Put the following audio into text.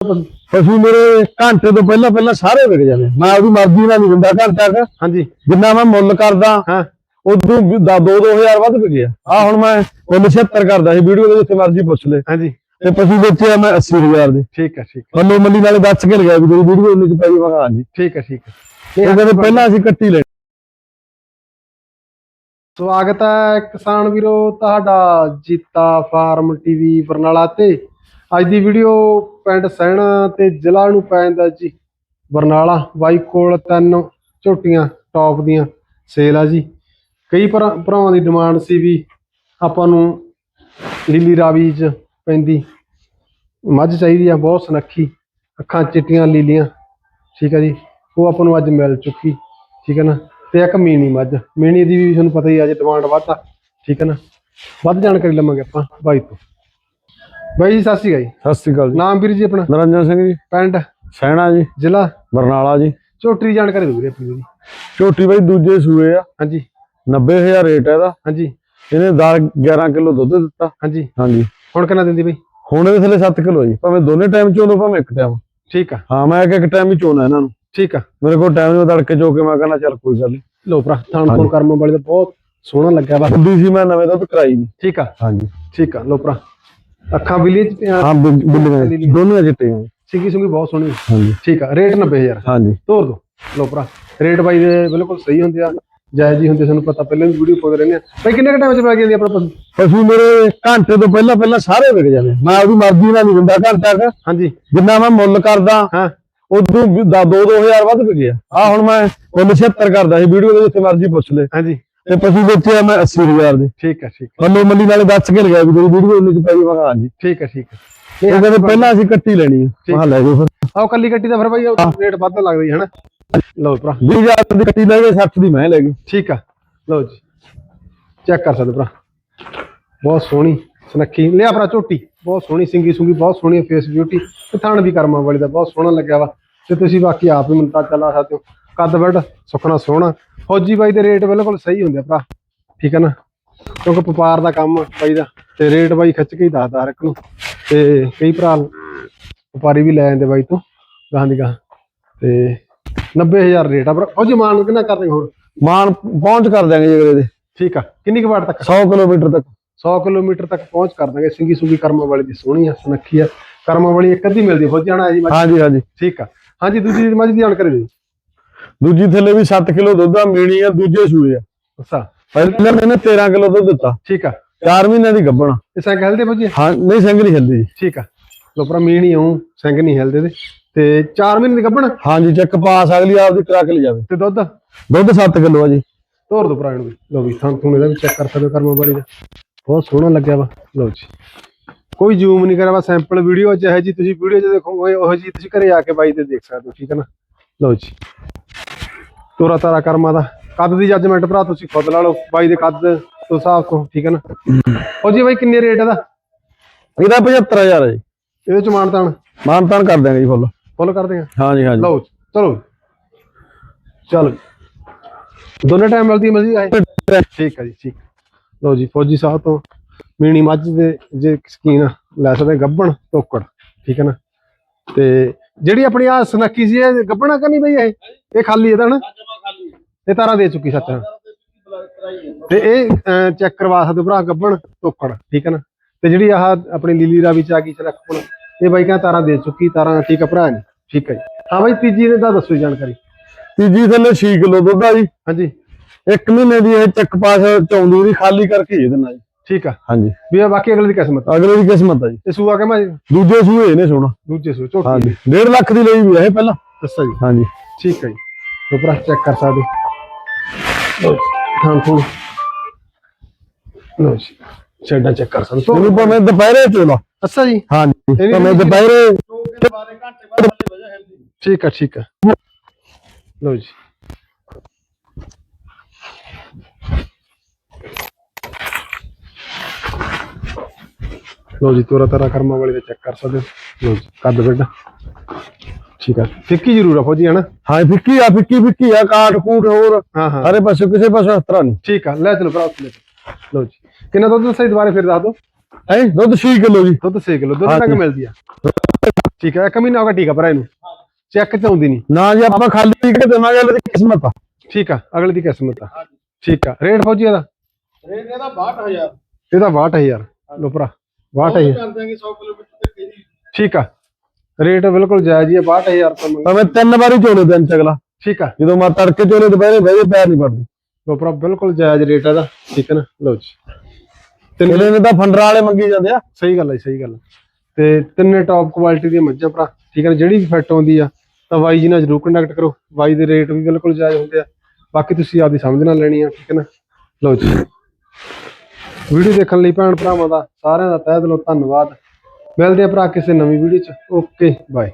ਪਸ਼ੂ ਮੇਰੇ ਘੰਟੇ ਤੋਂ ਪਹਿਲਾਂ ਪਹਿਲਾਂ ਸਾਰੇ ਵਿਕ ਜਾਂਦੇ। ਮੈਂ ਆਪਦੀ ਮਰਜ਼ੀ ਨਾਲ ਨਹੀਂ ਦਿੰਦਾ ਘੰਟਾ ਕੁ। ਹਾਂਜੀ। ਜਿੰਨਾ ਮੈਂ ਮੁੱਲ ਕਰਦਾ ਹਾਂ। ਉਦੋਂ 2-2000 ਵੱਧ ਵਿਕਿਆ ਆ ਹੁਣ ਮੈਂ ਮੁੱਲ 76 ਕਰਦਾ ਸੀ ਵੀਡੀਓ ਦੇ ਜਿੱਥੇ ਮਰਜ਼ੀ ਪੁੱਛ ਲੈ। ਹਾਂਜੀ। ਤੇ ਪਸ਼ੂ ਵੇਚਿਆ ਮੈਂ 80000 ਦੇ। ਠੀਕ ਹੈ ਠੀਕ ਮੱਲੋ ਮੱਲੀ ਨਾਲੇ ਦੱਸ ਕੇ ਲਗਾਇਆ ਵੀ ਤੇਰੀ ਵੀਡੀਓ ਇੰਨੇ ਚ ਪਈ ਮੈਂ ਕਿਹਾ ਹਾਂਜੀ। ਠੀਕ ਹੈ ਠੀਕ ਹੈ। ਇਹ ਕਹਿੰਦੇ ਪਹਿਲਾਂ ਅਸੀਂ ਕੱਟੀ ਲੈਣੀ ਸਵਾਗਤ ਹੈ ਕਿਸਾਨ ਵੀਰੋ ਤੁਹਾਡਾ ਜੀਤਾ ਫਾਰਮ ਟੀਵੀ ਬਰਨਾਲਾ ਤੇ। ਅੱਜ ਦੀ ਵੀਡੀਓ ਪਿੰਡ ਸਹਿਣਾ ਤੇ ਜ਼ਿਲ੍ਹਾ ਨੂੰ ਪੈਂਦਾ ਜੀ। ਬਰਨਾਲਾ ਬਾਈ ਕੋਲ ਤਿੰਨ ਝੋਟੀਆਂ ਟੌਪ ਦੀਆਂ ਸੇਲ ਆ ਜੀ। ਕਈ ਭਰਾ- ਭਰਾਵਾਂ ਦੀ ਡਿਮਾਂਡ ਸੀ ਵੀ ਆਪਾਂ ਨੂੰ ਲੀਲੀ ਰਾਵੀ ਚ ਪੈਂਦੀ। ਮੱਝ ਚਾਹੀਦੀ ਆ, ਬਹੁਤ ਸੁਨੱਖੀ। ਅੱਖਾਂ ਚਿੱਟੀਆਂ, ਲੀਲੀਆਂ। ਠੀਕ ਹੈ ਜੀ। ਉਹ ਆਪਾਂ ਨੂੰ ਅੱਜ ਮਿਲ ਚੁੱਕੀ। ਠੀਕ ਹੈ ਨਾ? ਤੇ ਇੱਕ ਮੀਨੀ ਮੱਝ। ਮੀਨੀ ਦੀ ਵੀ ਤੁਹਾਨੂੰ ਪਤਾ ਹੀ ਆ, ਅੱਜ ਡਿਮਾਂਡ ਵੱਧ ਆ ਠੀਕ ਹੈ ਨਾ? ਵੱਧ ਜਾਣਕਾਰੀ ਲਵਾਂਗੇ ਆਪਾਂ ਬਾਈ ਤੋਂ। ਬਾਈ ਜੀ ਸਤਿ ਸ਼੍ਰੀ ਅਕਾਲ ਜੀ। ਸਤਿ ਸ੍ਰੀ ਅਕਾਲ ਜੀ। ਨਾਮ ਵੀਰ ਜੀ ਆਪਣਾ? ਨਰਿੰਦਰ ਸਿੰਘ ਜੀ। ਪਿੰਡ? ਸੈਣਾ ਜੀ। ਜ਼ਿਲ੍ਹਾ? ਬਰਨਾਲਾ ਜੀ। ਝੋਟੀ ਦੀ ਜਾਣਕਾਰੀ ਦਿਓ ਵੀਰੇ ਆਪਣੀ ਜੀ ਝੋਟੀ ਬਾਈ ਦੂਜੇ ਸੂਏ ਆ। ਹਾਂਜੀ। 90000 ਰੇਟ ਹੈ ਇਹਦਾ। ਹਾਂਜੀ। ਇਹਨੇ 10 11 ਕਿਲੋ ਦੁੱਧ ਦਿੱਤਾ। ਹਾਂਜੀ। ਹਾਂਜੀ। ਹੁਣ ਕਿੰਨਾ ਦਿੰਦੀ ਬਈ? ਹੁਣ ਇਹਦੇ ਥੱਲੇ 7 ਕਿਲੋ ਜੀ। ਭਾਵੇਂ ਦੋਨੇ ਟਾਈਮ ਚੋਂ ਲਓ ਭਾਵੇਂ ਇੱਕ ਟਾਈਮ ਠੀਕ ਆ। ਹਾਂ ਮੈਂ ਇੱਕ ਇੱਕ ਟਾਈਮ ਹੀ ਚੋਣਾ ਇਹਨਾਂ ਨੂੰ। ਠੀਕ ਆ। ਮੇਰੇ ਕੋਲ ਟਾਈਮ ਨਹੀਂ ਤੜਕੇ ਚੋ ਕੇ ਮੈਂ ਕਹਿੰਦਾ ਚੱਲ ਕੋਈ ਗੱਲ ਨਹੀਂ ਲੋ ਭਰਾ ਥਾਣ ਫੋਨ ਕਰਮ ਵਾਲੇ ਦਾ ਬਹੁਤ ਸੋਹਣਾ ਲੱਗਿਆ ਵਾ। ਹੁੰਦੀ ਸੀ ਮੈਂ ਨਵੇਂ ਦੁੱਧ ਕਰਾਈ ਨਹੀਂ ਠੀਕ ਆ। ਹਾਂਜੀ। ਠੀਕ ਆ ਲੋ ਭਰਾ। ਅੱਖਾਂ ਬਿੱਲੀ ਚ ਹਾਂ ਬਿ- ਬਿੱਲੀਆਂ ਜੀ, ਦੋਨੋਂ ਚਿੱਟੇ ਆ। ਸਿੰਗੀ ਸੁੰਗੀ ਬਹੁਤ ਸੋਹਣੀ। ਹਾਂਜੀ। ਠੀਕ ਆ ਰੇਟ 90000 ਹਾਂਜੀ। ਤੋਰ ਦੋ। ਲੋ ਭਰਾ ਰੇਟ ਬਾਈ ਦੇ ਬਿਲਕੁਲ ਸਹੀ ਹੁੰਦੇ ਆ ਜਾਇਜ਼ ਹੀ ਹੁੰਦੇ ਸਾਨੂੰ ਪਤਾ ਪਹਿਲਾਂ ਵੀ ਵੀਡੀਓ ਪਾਉਂਦੇ ਰਹਿੰਦੇ ਆ। ਬਾਈ ਕਿੰਨੇ ਟਾਈਮ ਚ ਪੈ ਜਾਂਦੀ ਆਪਣਾ ਪਸ਼ੂ ਪਸ਼ੂ ਮੇਰੇ ਘੰਟੇ ਤੋਂ ਪਹਿਲਾਂ ਪਹਿਲਾਂ ਸਾਰੇ ਵਿਕ ਜਾਂਦੇ। ਮੈਂ ਆਪਦੀ ਮਰਜ਼ੀ ਨਾਲ ਨਹੀਂ ਦਿੰਦਾ ਘੰਟਾ ਕੁ। ਹਾਂਜੀ। ਜਿੰਨਾ ਮੈਂ ਮੁੱਲ ਕਰਦਾ ਹਾਂ। ਉਦੋਂ 2-2000 ਵੱਧ ਵਿਕਿਆ ਆ ਹੁਣ ਮੈਂ ਮੁੱਲ 76 ਕਰਦਾ ਸੀ ਵੀਡੀਓ ਦੇ ਜਿੱਥੇ ਮਰਜ਼ੀ ਪੁੱਛ ਲੈ। ਹਾਂਜੀ। ਤੇ ਪਸ਼ੂ ਵੇਚਿਆ ਮੈਂ 80000 ਦੇ। ਠੀਕ ਆ ਠੀਕ ਆ ਮੱਲੋ ਮੱਲੀ ਨਾਲੇ ਦੱਸ ਕੇ ਲਗਾਇਆ ਵੀ ਤੇਰੀ ਵੀਡੀਓ ਇੰਨੇ ਚ ਪਈ ਮੈਂ ਹਾਂਜੀ। ਠੀਕ ਆ ਠੀਕ ਆ ਇਹ ਕਹਿੰਦੇ ਪਹਿਲਾਂ ਅਸੀਂ ਕੱਟੀ ਲੈਣੀ ਮੈਂ ਕਿਹਾ ਲੈ ਜਾਓ ਫਿਰ। ਆਓ ਕੱਲੀ ਕੱਟੀ ਦਾ ਫਿਰ ਬਾਈ ਰੇਟ ਵੱਧ ਲੱਗਦੀ ਹੈ ਹਨਾ? ਲਓ ਭਰਾ। 20000 ਦੀ ਕੱਟੀ ਲੈ ਗਏ 60 ਦੀ ਮੈਂ ਲੈ ਗਈ। ਠੀਕ ਆ। ਲਓ ਜੀ। ਚੈੱਕ ਕਰ ਸਕਦੇ ਭਰਾ। ਬਹੁਤ ਸੋਹਣੀ ਸੁਨੱਖੀ। ਲਿਆ ਭਰਾ ਝੋਟੀ। ਬਹੁਤ ਸੋਹਣੀ ਸਿੰਗੀ ਸੁੰਗੀ ਬਹੁਤ ਸੋਹਣੀ ਫੇਸ ਬਿਊਟੀ ਤੇ ਥਣ ਵੀ ਕਰਮਾਂ ਵਾਲੀ ਦਾ ਬਹੁਤ ਸੋਹਣਾ ਲੱਗਿਆ ਵਾ। ਤੇ ਤੁਸੀਂ ਬਾਕੀ ਆਪ ਹੀ ਮੈਨੂੰ ਤਾਂ ਚਲਾ ਸਕਦੇ ਹੋ। ਕੱਦ ਵੱਡ ਸੁਖਣਾ ਸੋਹਣਾ। ਫੌਜੀ ਬਾਈ ਦੇ ਰੇਟ ਬਿਲਕੁਲ ਸਹੀ ਹੁੰਦੇ ਆ ਭਰਾ ਠੀਕ ਹੈ ਨਾ? ਕਿਉਂਕਿ ਵਪਾਰ ਦਾ ਕੰਮ ਬਾਈ ਦਾ ਤੇ ਰੇਟ ਬਾਈ ਖਿੱਚ ਕੇ ਹੀ ਦੱਸਦਾ ਹਰ ਇੱਕ ਨੂੰ ਤੇ ਕਈ ਭਰਾ ਵਪਾਰੀ ਵੀ ਲੈ ਜਾਂਦੇ ਬਾਈ ਤੋਂ ਗਾਹਾਂ ਦੀ ਗਾਹਾਂ ਤੇ 90000 ਰੇਟ ਆ ਪਰ ਉਹ ਜਮਾਨ ਕਿੰਨਾ ਕਰਦੇ ਹੋਰ? ਮਾਨ ਪਹੁੰਚ ਕਰ ਦਿਆਂਗੇ ਜੀ ਅਗਲੇ ਦੇ। ਠੀਕ ਆ ਕਿੰਨੀ ਕੁ ਵਾਟ ਤੱਕ? 100 ਕਿਲੋਮੀਟਰ ਤੱਕ। 100 ਕਿਲੋਮੀਟਰ ਤੱਕ ਪਹੁੰਚ ਕਰ ਦਾਂਗੇ ਸਿੰਗੀ ਸੁੰਗੀ ਕਰਮਾਂ ਵਾਲੀ ਦੀ ਸੋਹਣੀ ਆ ਸੁਨੱਖੀ ਆ। ਕਰਮਾਂ ਵਾਲੀ ਇੱਕ ਅੱਧੀ ਮਿਲਦੀ ਹੋ ਜਾਣਾ ਜੀ। ਹਾਂਜੀ ਹਾਂਜੀ। ਠੀਕ ਆ। ਹਾਂਜੀ ਦੂਜੀ ਮੱਝ ਦੀ ਜਾਣਕਾਰੀ ਦਿਓ ਦੂਜੀ ਥੱਲੇ ਵੀ 7 ਕਿਲੋ ਦੁੱਧ ਆ ਮੀਣੀ ਆ ਦੂਜੇ ਸੂਏ ਆ। ਅੱਛਾ। ਪਹਿਲਾਂ ਇਹਨੇ 13 ਕਿਲੋ ਦੁੱਧ ਦਿੱਤਾ। ਠੀਕ ਆ। 4 ਮਹੀਨਿਆਂ ਦੀ ਗੱਭਣ ਇਹ ਸਿੰਘ ਹਿਲਦੇ ਭਾਜੀ? ਹਾਂ ਨਹੀਂ ਸਿੰਘ ਨਹੀਂ ਹਿਲਦੀ। ਜੀ ਠੀਕ ਆ। ਲੋ ਭਰਾ ਮੀਣ ਹੀ ਆਉਂ ਸਿੰਘ ਨਹੀਂ ਹਿਲਦੇ ਤੇ ਤੇ 4 ਮਹੀਨੇ ਦੀ ਗੱਭਣ? ਹਾਂਜੀ ਚੱਕ ਪਾਸ ਅਗਲੀ ਆਪ ਦੀ ਕਰਾ ਕੇ ਲੈ ਜਾਵੇ। ਤੇ ਦੁੱਧ? ਦੁੱਧ 7 ਕਿਲੋ ਆ ਜੀ। ਤੋਰ ਦੋ ਭਰਾ ਵੀ। ਲੋ ਵੀ ਥਾਂ ਥੂਣੇ ਦਾ ਵੀ ਚੈੱਕ ਕਰ ਸਕਦੇ ਹੋ ਕਰਮਾਂ ਵਾਲੀ ਦਾ। ਬਹੁਤ ਸੋਹਣਾ ਲੱਗਿਆ ਵਾ। ਲੋ ਜੀ। ਕੋਈ ਜ਼ੂਮ ਨਹੀਂ ਕਰਿਆ ਵਾ ਸੈਂਪਲ ਵੀਡੀਓ ਚਾਹੇ ਜੀ ਤੁਸੀਂ ਵੀਡੀਓ 'ਚ ਦੇਖੋਗੇ ਉਹ ਜੀ ਤੁਸੀਂ ਘਰੇ ਆ ਕੇ ਬਾਈ ਤੇ ਦੇਖ ਸਕਦੇ ਹੋ ਠੀਕ ਹੈ ਨਾ? ਲਓ ਜੀ। ਤੋਰਾ ਤਾਰਾ ਕਰਮਾਂ ਦਾ ਕੱਦ ਦੀ ਜੱਜਮੈਂਟ ਭਰਾ ਤੁਸੀਂ ਖੁਦ ਲਾ ਲਓ ਬਾਈ ਦੇ ਕੱਦ ਤੋਂ ਹਿਸਾਬ ਤੋਂ ਠੀਕ ਹੈ ਨਾ? ਉਹ ਜੀ ਬਾਈ ਕਿੰਨੇ ਰੇਟ ਇਹਦਾ? ਇਹਦਾ 75000 ਹੈ ਜੀ। ਇਹਦੇ ਚ ਮਾਨਤਾਨ ਮਾਨ ਤਾਨ ਕਰ ਦਿਆਂਗੇ ਜੀ ਫੁੱਲ ਫੁੱਲ ਕਰਦੇ ਆ ਹਾਂਜੀ ਹਾਂਜੀ। ਲਓ ਜੀ, ਚਲੋ ਚਲ। ਦੋਨੇ ਟਾਈਮ ਮਿਲਦੀ ਹੈ ਮਰਜ਼ੀ ਆਏ ਠੀਕ ਹੈ ਜੀ ਠੀਕ। ਲਓ ਜੀ ਫੌਜੀ ਸਾਹਿਬ ਤੋਂ ਮੀਣੀ ਮੱਝ ਦੇ ਜੇ ਸਕੀਨ ਲੈ ਸਕਦੇ ਗੱਬਣ ਤੋਕੜ ਠੀਕ ਹੈ ਨਾ? ਤੇ ਜਿਹੜੀ ਆਪਣੀ ਆ ਸਨੱਕੀ ਸੀ ਇਹ ਗੱਬਣਾ ਕਿ ਨਹੀਂ ਬਈ ਇਹ ਇਹ ਖਾਲੀ ਇਹਦਾ ਨਾ ਇਹ ਤਾਰਾ ਦੇ ਚੁੱਕੀ ਸੱਚ ਤੇ ਇਹ ਚੈੱਕ ਕਰਵਾ ਸਕਦੇ ਹੋ ਭਰਾ ਗੱਬਣ ਤੋਕੜ ਠੀਕ ਹੈ ਨਾ? ਤੇ ਜਿਹੜੀ ਆਹ ਆਪਣੀ ਲੀਲੀ ਰਾਵੀ ਚ ਆ ਗਈ ਸਰਖਪਣ ਇਹ ਬਾਈ ਕਹਿੰਦਾ ਤਾਰਾ ਦੇ ਚੁੱਕੀ ਤਾਰਾ ਠੀਕ ਆ ਭਰਾ ਜੀ ਠੀਕ ਹੈ ਜੀ। ਹਾਂ ਬਾਈ ਤੀਜੀ ਦੇ ਦਾ ਦੱਸੋ ਜਾਣਕਾਰੀ। ਤੀਜੀ ਥੱਲੇ 6 ਕਿਲੋ ਦੁੱਧ ਆ ਜੀ। ਹਾਂਜੀ। ਇੱਕ ਮਹੀਨੇ ਦੀ ਇਹ ਚੱਕ ਪਾਸ ਚੌਂਦੀ ਦੀ ਖਾਲੀ ਕਰਕੇ ਹੀ ਦੇਣਾ ਜੀ। ਠੀਕ ਆ। ਹਾਂਜੀ। ਵੀ ਇਹ ਬਾਕੀ ਅਗਲੇ ਦੀ ਕਿਸਮਤ ਆ। ਅਗਲੇ ਦੀ ਕਿਸਮਤ ਆ ਜੀ। ਇਹ ਸੂਆ ਕਹਿੰਦਾ ਜੀ? ਦੂਜੇ ਸੂਏ ਇਹਨੇ ਸੋਣਾ ਦੂਜੇ ਸੂਏ ਝੋਟੀ ਹਾਂਜੀ। 1.5 ਲੱਖ ਦੀ ਲਈ ਵੀ ਆ ਇਹ ਪਹਿਲਾਂ। ਦੱਸੋ ਜੀ। ਹਾਂਜੀ। ਠੀਕ ਹੈ ਜੀ। ਭਰਾ ਚੈੱਕ ਕਰ ਸਕਦੇ। ਲਓ ਜੀ, ਥਾਂ ਥੂ ਲੋ ਜੀ ਛੱਡਾ ਚੈੱਕ ਕਰ ਸਕਦੇ ਹੋ। ਇਹਨੂੰ ਭਾਵੇਂ ਦੁਪਹਿਰੇ ਚੋਲਾ ਅੱਛਾ ਜੀ। ਹਾਂਜੀ। ਭਾਵੇਂ ਵੀ ਦੁਪਹਿਰੇ ਠੀਕ ਆ ਠੀਕ ਆ। ਲੋ ਜੀ। ਲੋ ਜੀ ਤੋਰਾ ਤਾਰਾ ਕਰਮਾਂ ਵਾਲੇ ਦੇ ਚੈੱਕ ਕਰ ਸਕਦੇ ਹੋ। ਲੋ ਜੀ ਕੱਦ ਬੈਡ। ਠੀਕ ਆ। ਫਿੱਕੀ ਜ਼ਰੂਰ ਆ ਫੌਜੀ ਹਨਾ? ਹਾਂ ਫਿੱਕੀ ਆ ਫਿੱਕੀ ਫਿੱਕੀ ਆ ਕਾਟ ਕੂਟ ਹੋਰ। ਹਾਂ ਹਾਂ। ਸਾਰੇ ਪਾਸੇ ਕਿਸੇ ਪਾਸੇ ਇਸ ਤਰ੍ਹਾਂ ਨਹੀਂ। ਠੀਕ ਆ ਲੈ ਚਲੋ ਭਰਾ ਉੱਥੇ ਲੈ ਚਲੋ। ਲਓ ਜੀ ਕਿੰਨਾ ਦੁੱਧ ਸਹੀ ਦੁਬਾਰੇ ਫਿਰ ਦੱਸ ਦਿਓ। ਹੈ ਦੁੱਧ 6 ਕਿਲੋ ਜੀ। ਦੁੱਧ 6 ਕਿਲੋ ਦੁੱਧ ਹਾਂਜੀ। ਤੱਕ ਮਿਲਦੀ ਆ। ਠੀਕ ਹੈ ਇੱਕ ਮਹੀਨਾ ਹੋ ਗਿਆ ਠੀਕ ਆ ਭਰਾ ਇਹਨੂੰ। ਚੈੱਕ ਤੇ ਆਉਂਦੀ ਨਹੀਂ। ਨਾ ਜੇ ਆਪਾਂ ਖਾਲੀ ਟਿਕਟ ਦੇਵਾਂਗੇ ਇਹਦੀ ਕਿਸਮਤ ਆ। ਠੀਕ ਆ ਅਗਲੇ ਦੀ ਕਿਸਮਤ ਆ। ਠੀਕ ਆ ਰੇਟ ਫੌਜੀ ਇਹਦਾ? ਰੇਟ ਇਹਦਾ 62000 ਇਹਦਾ 62000 ਲੋ ਭਰਾ। 62000 ਕਰ ਦਾਂਗੇ 100 ਕਿਲੋਮੀਟਰ ਤੱਕ ਇਹਦੀ ਠੀਕ ਆ। ਰੇਟ ਬਿਲਕੁਲ ਜਾਇਜ਼ ਹੀ ਹੈ 62000 ਰੁਪਏ ਮੰਗ ਭਾਵੇਂ ਤਿੰਨ ਵਾਰੀ ਚੋਲੇ ਦਿਨ ਚ ਅਗਲਾ। ਠੀਕ ਆ। ਜਦੋਂ ਮੈਂ ਤੜਕੇ ਚੋਲੇ ਦੁਪਹਿਰੇ ਬਹਿ ਪੈਰ ਨਹੀਂ ਪੜਦੀ ਲੋ ਭਰਾ ਬਿਲਕੁਲ ਜਾਇਜ਼ ਰੇਟ ਇਹਦਾ। ਠੀਕ ਹੈ ਨਾ? ਲੋ ਜੀ। ਇਹਦੇ ਨੇ ਤਾਂ ਫੰਡਰਾਂ ਵਾਲੇ ਮੰਗੀ ਜਾਂਦੇ ਆ। ਸਹੀ ਗੱਲ ਹੈ ਸਹੀ ਗੱਲ ਹੈ ਤੇ ਤਿੰਨੇ ਟੌਪ ਕੁਆਲਿਟੀ ਦੀਆਂ ਮੱਝਾਂ ਭਰਾ। ਠੀਕ ਹੈ ਜਿਹੜੀ ਵੀ ਫਿੱਟ ਆਉਂਦੀ ਆ ਤਾਂ ਬਾਈ ਜੀ ਨਾਲ ਜਰੂਰ ਕੰਟੈਕਟ ਕਰੋ। ਬਾਈ ਦੇ ਰੇਟ ਵੀ ਬਿਲਕੁਲ ਜਾਇਜ਼ ਹੁੰਦੇ ਆ। ਬਾਕੀ ਤੁਸੀਂ ਆਪਦੀ ਸਮਝ ਨਾਲ ਲੈਣੀ ਆ ਠੀਕ ਹੈ ਨਾ? ਲਓ ਜੀ। ਵੀਡੀਓ ਦੇਖਣ ਲਈ ਭੈਣ ਭਰਾਵਾਂ ਦਾ ਸਾਰਿਆਂ ਦਾ ਤਹਿ ਦਿਲੋਂ ਧੰਨਵਾਦ। ਮਿਲਦੇ ਆ ਭਰਾ ਕਿਸੇ ਨਵੀਂ ਵੀਡੀਓ ਚ। Okay bye